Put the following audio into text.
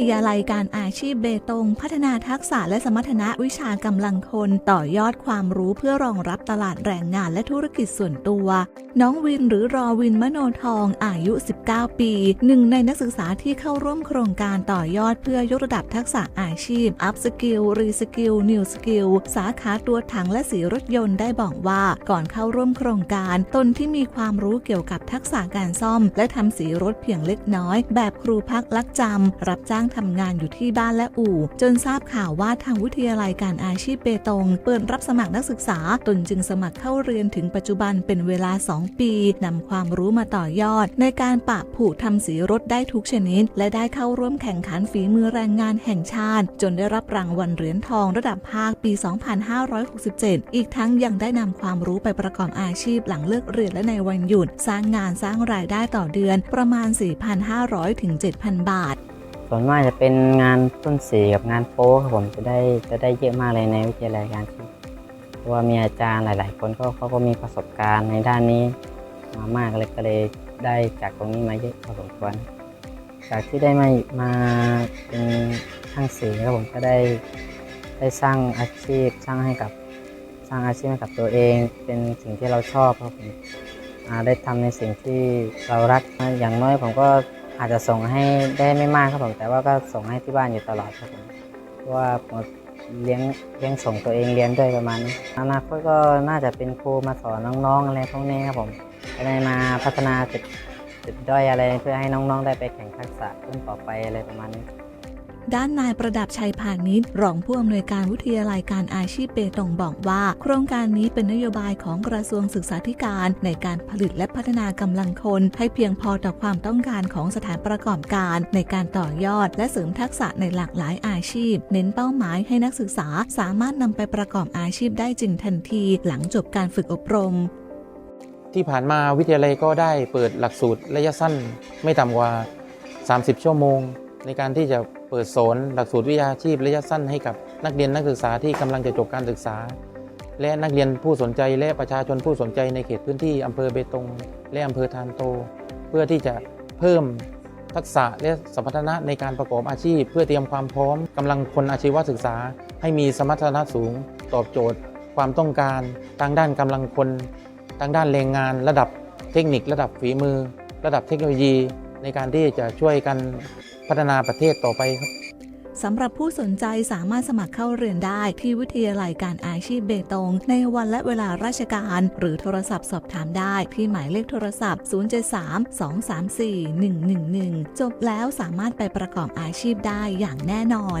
ทยาลัยการอาชีพเบตง พัฒนาทักษะและสมรรถนะวิชากำลังคนต่อยอดความรู้เพื่อรองรับตลาดแรงงานและธุรกิจส่วนตัว น้องวินหรือรอวินมโนทองอายุ 19 ปี หนึ่งในนักศึกษาที่เข้าร่วมโครงการต่อยอดเพื่อยกระดับทักษะอาชีพอัพสกิลรีสกิลนิวสกิลสาขาตัวถังและสีรถยนต์ได้บอกว่าก่อนเข้าร่วมโครงการ ตนที่มีความรู้เกี่ยวกับทักษะการซ่อม และทำสีรถเพียงเล็กน้อย แบบครูพักลักจำรับจ้างทำงานอยู่ที่บ้านและอู่ จนทราบข่าวว่าทางวิทยาลัยการอาชีพเบตง เปิดรับสมัครนักศึกษา ตนจึงสมัครเข้าเรียนถึงปัจจุบันเป็นเวลา 2 ปีนำความรู้มาต่อยอด ในการปะผุทำสีรถได้ทุกชนิด และได้เข้าร่วมแข่งขันฝีมือแรงงานแห่งชาติ จนได้รับรางวัลเหรียญทองระดับภาคปี 2567 อีกทั้งยังได้นำความรู้ไปประกอบอาชีพหลังเลิกเรียนและในวันหยุด สร้างงานสร้างรายได้ต่อเดือนประมาณ 4,500 ถึง 7,000 บาท ส่วนมากจะเป็นงานต้นสีกับงานโป๊ครับผมจะได้จะได้เยอะมากเลยในวิทยาลัยการชีพเพราะว่ามีอาจารย์หลาย ๆ คนก็เขาก็มีประสบการณ์ในด้านนี้ มามากเลยก็เลยได้จากตรงนี้มาเยอะพอสมควรจากที่ได้มามาเป็นช่างสีครับผมก็ได้ได้สร้างอาชีพสร้างให้กับสร้างอาชีพให้กับตัวเอง เป็นสิ่งที่เราชอบครับผมได้ทำในสิ่งที่เรารักอย่างน้อยผมก็ อาจจะส่งให้ได้ไม่มากครับผมแต่ว่าก็ส่งให้ที่บ้านอยู่ตลอดครับผมเพราะว่าผมเลี้ยงเลี้ยงส่งตัวเองเรียนด้วยประมาณนี้อนาคตก็น่าจะเป็นครูมาสอนน้องๆอะไรพวกนี้ครับผมจะได้มาพัฒนาจุดจุดด้อยอะไรเพื่อให้น้องๆได้ไปแข่งทักษะรุ่นต่อไปอะไรประมาณนี้ ด้านนายประดับชัยพาณิชย์รองผู้อำนวยการวิทยาลัยการอาชีพเบตงบอกว่า โครงการนี้เป็นนโยบายของกระทรวงศึกษาธิการ ในการผลิตและพัฒนากำลังคน ให้เพียงพอต่อความต้องการของสถานประกอบการ ในการต่อยอด และเสริมทักษะในหลากหลายอาชีพ เน้นเป้าหมายให้นักศึกษาสามารถนำไปประกอบอาชีพได้จริงทันที หลังจบการฝึกอบรมที่ผ่านมาวิทยาลัยก็ได้เปิดหลักสูตรระยะสั้นไม่ต่ำกว่า 30 ชั่วโมง ในการที่จะเปิดสอนหลักสูตรวิชาชีพระยะสั้นให้กับนักเรียนนักศึกษาที่กำลังจะจบการศึกษา และนักเรียนผู้สนใจและประชาชนผู้สนใจในเขตพื้นที่อำเภอเบตงและอำเภอทานโต เพื่อที่จะเพิ่มทักษะและสมรรถนะในการประกอบอาชีพ เพื่อเตรียมความพร้อมกำลังคนอาชีวศึกษา ให้มีสมรรถนะสูง ตอบโจทย์ ความต้องการทางด้านกำลังคนทางด้านแรงงาน ระดับเทคนิค ระดับฝีมือ ระดับเทคโนโลยี ในการที่จะช่วยกันพัฒนาประเทศต่อไปครับสำหรับผู้สนใจสามารถสมัครเข้าเรียนได้ที่วิทยาลัยการอาชีพเบตง ในวันและเวลาราชการ หรือโทรศัพท์สอบถามได้ที่หมายเลขโทรศัพท์ 073 234 111 จบแล้วสามารถไปประกอบอาชีพได้อย่างแน่นอน